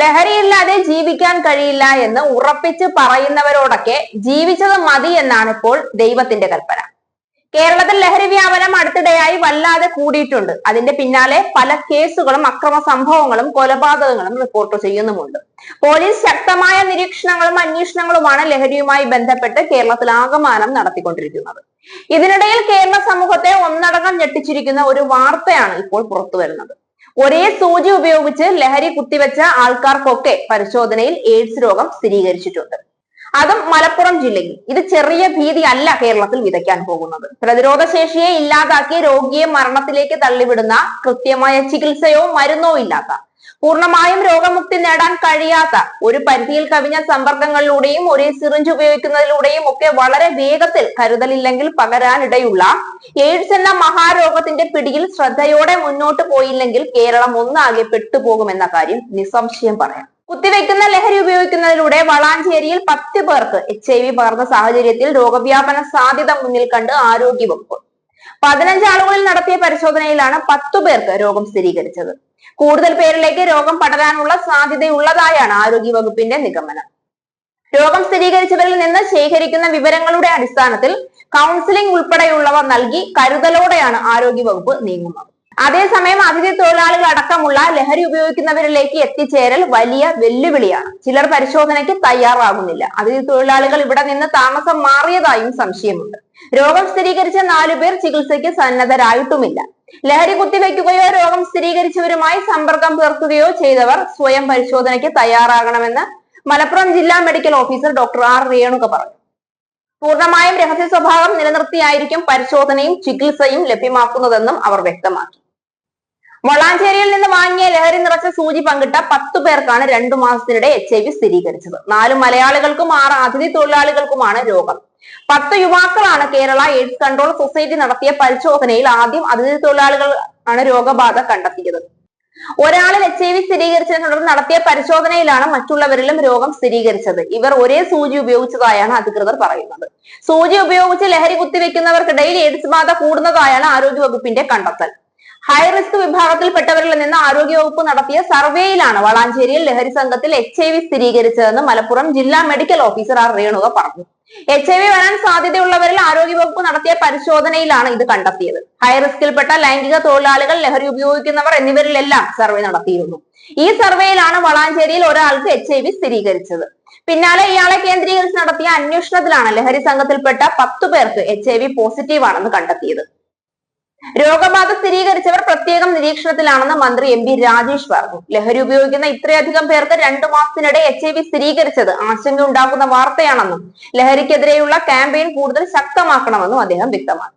ലഹരിയില്ലാതെ ജീവിക്കാൻ കഴിയില്ല എന്ന് ഉറപ്പിച്ച് പറയുന്നവരോടൊക്കെ ജീവിച്ചത് മതി എന്നാണ് ഇപ്പോൾ ദൈവത്തിന്റെ കൽപ്പന. കേരളത്തിൽ ലഹരി വ്യാപനം അടുത്തിടെയായി വല്ലാതെ കൂടിയിട്ടുണ്ട്. അതിന്റെ പിന്നാലെ പല കേസുകളും അക്രമ സംഭവങ്ങളും കൊലപാതകങ്ങളും റിപ്പോർട്ട് ചെയ്യുന്നുമുണ്ട്. പോലീസ് ശക്തമായ നിരീക്ഷണങ്ങളും അന്വേഷണങ്ങളുമാണ് ലഹരിയുമായി ബന്ധപ്പെട്ട് കേരളത്തിൽ ആകമാനം നടത്തിക്കൊണ്ടിരിക്കുന്നത്. ഇതിനിടയിൽ കേരള സമൂഹത്തെ ഒന്നടങ്കം ഞെട്ടിച്ചിരിക്കുന്ന ഒരു വാർത്തയാണ് ഇപ്പോൾ പുറത്തു വരുന്നത് ഒരേ സൂചി ഉപയോഗിച്ച് ലഹരി കുത്തിവെച്ച ആൾക്കാർക്കൊക്കെ പരിശോധനയിൽ എയ്ഡ്സ് രോഗം സ്ഥിരീകരിച്ചിട്ടുണ്ട്. അതും മലപ്പുറം ജില്ലയിൽ. ഇത് ചെറിയ ഭീതി അല്ല കേരളത്തിൽ വിതയ്ക്കാൻ പോകുന്നത്. പ്രതിരോധ ശേഷിയെ ഇല്ലാതാക്കി രോഗിയെ മരണത്തിലേക്ക് തള്ളിവിടുന്ന കൃത്യമായ ചികിത്സയോ മരുന്നോ ഇല്ലാത്ത പൂർണമായും രോഗമുക്തി നേടാൻ കഴിയാത്ത ഒരു പരിധിയിൽ കവിഞ്ഞ സമ്പർക്കങ്ങളിലൂടെയും ഒരേ സിറിഞ്ച് ഉപയോഗിക്കുന്നതിലൂടെയും ഒക്കെ വളരെ വേഗത്തിൽ കരുതലില്ലെങ്കിൽ പകരാനിടയുള്ള എയ്ഡ്സ് എന്ന മഹാരോഗത്തിന്റെ പിടിയിൽ ശ്രദ്ധയോടെ മുന്നോട്ട് പോയില്ലെങ്കിൽ കേരളം ഒന്നാകെ പെട്ടുപോകുമെന്ന കാര്യം നിസ്സംശയം പറയാം. കുത്തിവെക്കുന്ന ലഹരി ഉപയോഗിക്കുന്നതിലൂടെ വളാഞ്ചേരിയിൽ പത്ത് പേർക്ക് എച്ച് ഐ വി പകർന്ന സാഹചര്യത്തിൽ രോഗവ്യാപന സാധ്യത മുന്നിൽ കണ്ട് ആരോഗ്യവകുപ്പ് പതിനഞ്ച് ആളുകളിൽ നടത്തിയ പരിശോധനയിലാണ് പത്തു പേർക്ക് രോഗം സ്ഥിരീകരിച്ചത്. കൂടുതൽ പേരിലേക്ക് രോഗം പടരാനുള്ള സാധ്യതയുള്ളതായാണ് ആരോഗ്യവകുപ്പിന്റെ നിഗമനം. രോഗം സ്ഥിരീകരിച്ചവരിൽ നിന്ന് ശേഖരിക്കുന്ന വിവരങ്ങളുടെ അടിസ്ഥാനത്തിൽ കൗൺസിലിംഗ് ഉൾപ്പെടെയുള്ളവ നൽകി കരുതലോടെയാണ് ആരോഗ്യവകുപ്പ് നീങ്ങുന്നത്. അതേസമയം അതിഥി തൊഴിലാളികൾ അടക്കമുള്ള ലഹരി ഉപയോഗിക്കുന്നവരിലേക്ക് എത്തിച്ചേരൽ വലിയ വെല്ലുവിളിയാണ്. ചിലർ പരിശോധനയ്ക്ക് തയ്യാറാകുന്നില്ല. അതിഥി തൊഴിലാളികൾ ഇവിടെ നിന്ന് താമസം മാറിയതായും സംശയമുണ്ട്. രോഗം സ്ഥിരീകരിച്ച നാലുപേർ ചികിത്സയ്ക്ക് സന്നദ്ധരായിട്ടുമില്ല. ലഹരി കുത്തിവെക്കുകയോ രോഗം സ്ഥിരീകരിച്ചവരുമായി സമ്പർക്കം പുലർത്തുകയോ ചെയ്തവർ സ്വയം പരിശോധനയ്ക്ക് തയ്യാറാകണമെന്ന് മലപ്പുറം ജില്ലാ medical officer doctor R Renuka പറഞ്ഞു. പൂർണമായും രഹസ്യ സ്വഭാവം നിലനിർത്തിയായിരിക്കും പരിശോധനയും ചികിത്സയും ലഭ്യമാക്കുന്നതെന്നും അവർ വ്യക്തമാക്കി. വളാഞ്ചേരിയിൽ നിന്ന് വാങ്ങിയ ലഹരി നിറച്ച സൂചി പങ്കിട്ട പത്തു പേർക്കാണ് രണ്ടു മാസത്തിനിടെ എച്ച് ഐ വി സ്ഥിരീകരിച്ചത്. നാല് മലയാളികൾക്കും ആറ് അതിഥി തൊഴിലാളികൾക്കുമാണ് രോഗം. പത്ത് യുവാക്കളാണ് കേരള എയ്ഡ്സ് കൺട്രോൾ സൊസൈറ്റി നടത്തിയ പരിശോധനയിൽ ആദ്യം അതിഥി തൊഴിലാളികൾ ആണ് രോഗബാധ കണ്ടെത്തിയത്. ഒരാളിൽ എച്ച് ഐ വി സ്ഥിരീകരിച്ചതിനെ തുടർന്ന് നടത്തിയ പരിശോധനയിലാണ് മറ്റുള്ളവരിലും രോഗം സ്ഥിരീകരിച്ചത്. ഇവർ ഒരേ സൂചി ഉപയോഗിച്ചതായാണ് അധികൃതർ പറയുന്നത്. സൂചി ഉപയോഗിച്ച് ലഹരി കുത്തിവെക്കുന്നവർക്കിടയിൽ എയ്ഡ്സ് ബാധ കൂടുന്നതായാണ് ആരോഗ്യവകുപ്പിന്റെ കണ്ടെത്തൽ. ഹൈ റിസ്ക് വിഭാഗത്തിൽപ്പെട്ടവരിൽ നിന്ന് ആരോഗ്യവകുപ്പ് നടത്തിയ സർവേയിലാണ് വളാഞ്ചേരിയിൽ ലഹരി സംഘത്തിൽ എച്ച് ഐ വി സ്ഥിരീകരിച്ചതെന്ന് മലപ്പുറം ജില്ലാ മെഡിക്കൽ ഓഫീസർ ആർ രേണുക പറഞ്ഞു. എച്ച് ഐ വി വരാൻ സാധ്യതയുള്ളവരിൽ ആരോഗ്യവകുപ്പ് നടത്തിയ പരിശോധനയിലാണ് ഇത് കണ്ടെത്തിയത്. ഹൈ റിസ്കിൽപ്പെട്ട ലൈംഗിക തൊഴിലാളികൾ ലഹരി ഉപയോഗിക്കുന്നവർ എന്നിവരിലെല്ലാം സർവേ നടത്തിയിരുന്നു. ഈ സർവേയിലാണ് വളാഞ്ചേരിയിൽ ഒരാൾക്ക് എച്ച് ഐ വി സ്ഥിരീകരിച്ചത്. പിന്നാലെ ഇയാളെ കേന്ദ്രീകരിച്ച് നടത്തിയ അന്വേഷണത്തിലാണ് ലഹരി സംഘത്തിൽപ്പെട്ട പത്തു പേർക്ക് എച്ച് ഐ വി പോസിറ്റീവ് ആണെന്ന് കണ്ടെത്തിയത്. രോഗബാധ സ്ഥിരീകരിച്ചവർ പ്രത്യേകം നിരീക്ഷണത്തിലാണെന്ന് മന്ത്രി എം പി രാജേഷ് പറഞ്ഞു. ലഹരി ഉപയോഗിക്കുന്ന ഇത്രയധികം പേർക്ക് രണ്ടു മാസത്തിനിടെ എച്ച് ഐ വി സ്ഥിരീകരിച്ചത് ആശങ്ക ഉണ്ടാക്കുന്ന വാർത്തയാണെന്നും ലഹരിക്കെതിരെയുള്ള ക്യാമ്പയിൻ കൂടുതൽ ശക്തമാക്കണമെന്നും അദ്ദേഹം വ്യക്തമാക്കി.